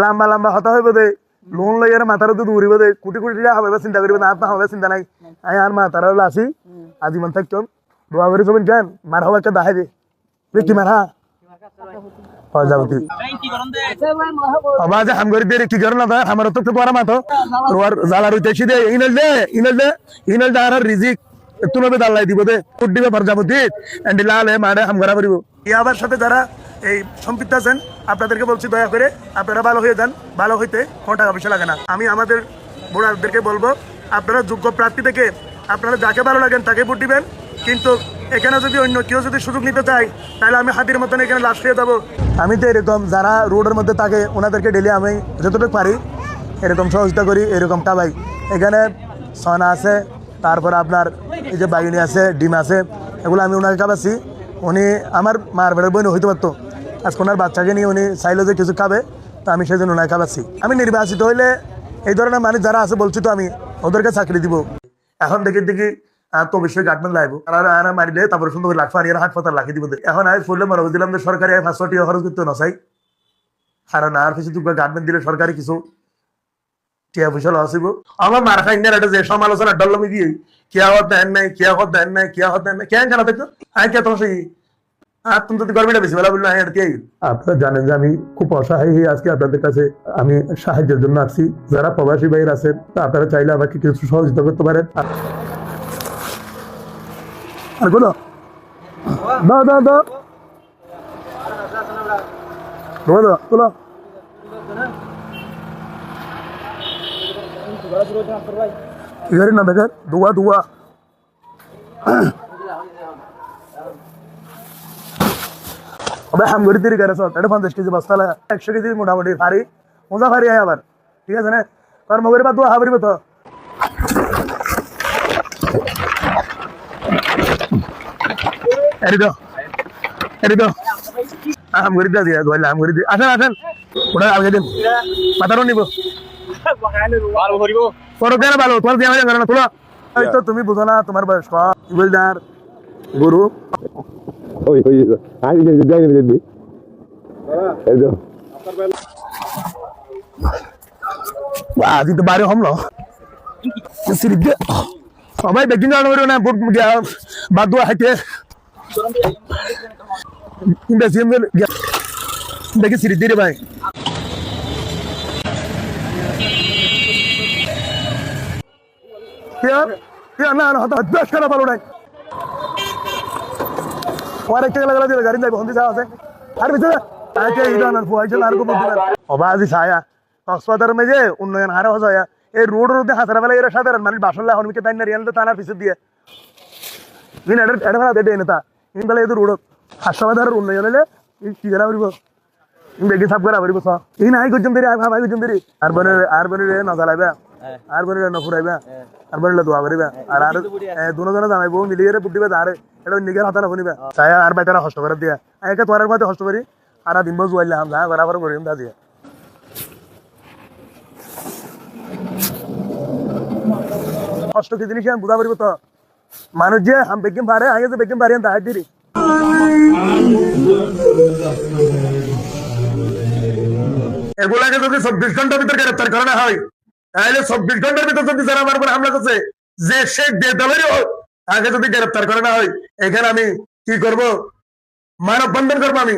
লম্বা লম্বা হতা হইব দে। লোন লইয়া মাথার তো দৌড়িব দে। কোটি কোটি টাকা হবে চিন্তা করিব না আপনার হবে চিন্তা নাই। আই আর মাথার আসি। আজীবন থাকতাম দোয়া করে সবেন কেন মার হওয়া একটা দাহাই দে। মার হা। হয় যাবতি আবাজ হাম কি করো না আমার তো পরা মাতো রোয়ার জালা রইতেছি দে ইনল দে ইনল দে ইনল দে আর রিজিক তুমি বে দাল্লাই দিব দে। ফুট দিবে পর্যাবতি এন্ডি লালে মারে হাম করা ইয়াবার সাথে যারা এই সম্পৃক্ত আছেন আপনাদেরকে বলছি, দয়া করে আপনারা ভালো হয়ে যান। ভালো হইতে কোনো টাকা পয়সা লাগে না। আমি আমাদের বোড়াদেরকে বলব, আপনারা যোগ্য প্রার্থী থেকে আপনারা যাকে ভালো লাগেন তাকে ভোট দিবেন। কিন্তু এখানে যদি অন্য কেউ যদি সুযোগ নিতে চায়, তাহলে আমি হাতির মতন এখানে লাশ খেয়ে যাব। আমি তো এরকম যারা রোডের মধ্যে থাকে, ওনাদেরকে ডেলি আমি যতটুকু পারি, এরকম সহযোগিতা করি এরকম কাবাই এখানে সনা আছে, তারপর আপনার এই যে বাগিনি আছে, ডিম আছে, এগুলো আমি ওনাকে খাবাচ্ছি উনি আমার মার বেড়ের বই হইতে পারতো। আজকে ওনার বাচ্চাকে নিয়ে উনি চাইলো যে কিছু খাবে, তো আমি সেই জন্য ওনাকে খাবাচ্ছি আমি নির্বাচিত হইলে এই ধরনের মানুষ যারা আছে, বলছি তো আমি, ওদেরকে চাকরি দিব। এখন দেখি দেখি তো অবশ্যই গার্ডম্যান লাগবো আর মারিলে তারপরে সুন্দর করে আর হাসপাতাল রাখি দিব এখন আমি ফুললে মনে দিলাম যে সরকারি পাঁচশো টাকা খরচ করতে নসাই আর না আর কিছু গার্ডম্যান দিলে সরকারি কিছু টিয়া পয়সা লস হইব। আমার মার খাই এটা যে সমালোচনা ডল্লমি দিয়ে, কিয়া হত দেন নাই, কিয়া হত দেন নাই, কিয়া হত দেন নাই, কেন জানা দেখো? আই কে তোমার সেই আর তুমি বেশি, বেলা বলল হ্যাঁ কে আপনারা জানেন যে আমি খুব অসহায় হয়ে আজকে আপনাদের কাছে আমি সাহায্যের জন্য আসছি। যারা প্রবাসী ভাইয়ের আছেন আপনারা চাইলে আমাকে কিছু সহযোগিতা করতে পারেন। আর- আর কোনো দাও দাও দাও দাও দাও তোলো ইহারি না দেখেন দুয়া দুয়া আবার হাম করে দিরি করে সব এটা পঞ্চাশ কেজি বস্তা লাগা একশো কেজি মোটামুটি ফারি মজা ফারি হয় আবার ঠিক আছে না তোর মগরি বা দোয়া হাবরিব তো এরি তো এরি তো হাম করে দিয়া দিয়া হাম করে দিয়ে আসেন আসেন ওটা আলগে দিন মাথারও নিব পরে কেন ভালো তোমার দিয়ে আমাদের না তোলা এই তো তুমি বুঝো না তোমার বয়স কম ইবলদার গুরু ওই ওই আই দিদি আজি তো বারে হমলো সবাই বেকিং গান না বুট গিয়া হাইতে না না লাগা দিলে গাড়ি যাইব হন্দি আছে আর ভিতরে আজকে ইরান ফুয়াইছে আর কো বলতে মেজে উন্নয়ন হারে হজয়া এই রোড রোডে হাজার বেলা এরা সাধারণ মানুষ বাসন লাগে হনমিকে তাই না রিয়াল পিছু দিয়ে এডার এডার ফেলা দেটে নেতা এদের রোড হাসপাতালের উন্নয়ন হলে কি করা পারিব বেগি সাফ করা পারিব ইন আই গজন দেরি ভাই গজন দেরি আর বনে আর বনে রে না জ্বালাইবা আর বনে ন ফুরাইবা আর বনে দোয়া করিবা আর আর দুনো জনে জানাইবো মিলিয়ে রে বুদ্ধিবা তারে এটা নিগের হাতে না শুনিবা চাই আর বেটারা হস্ত করে দিয়া একে তোরার মধ্যে হস্ত করি আর দিন জুয়াইলে হাম যা বরাবর করিম দা দিয়া কষ্ট কি জিনিস বুঝা পারিব তো পারে আগে যে বেগিম পারি তাহার দিরি এগুলাকে যদি চব্বিশ ঘণ্টার ভিতর গ্রেপ্তার করানো হয় তাহলে চব্বিশ ঘণ্টার ভিতর যদি যারা আমার উপর হামলা করছে যে সে যে দলেরই হোক তাকে যদি গ্রেপ্তার করানো হয় এখানে আমি কি করব? মানব বন্ধন করব আমি।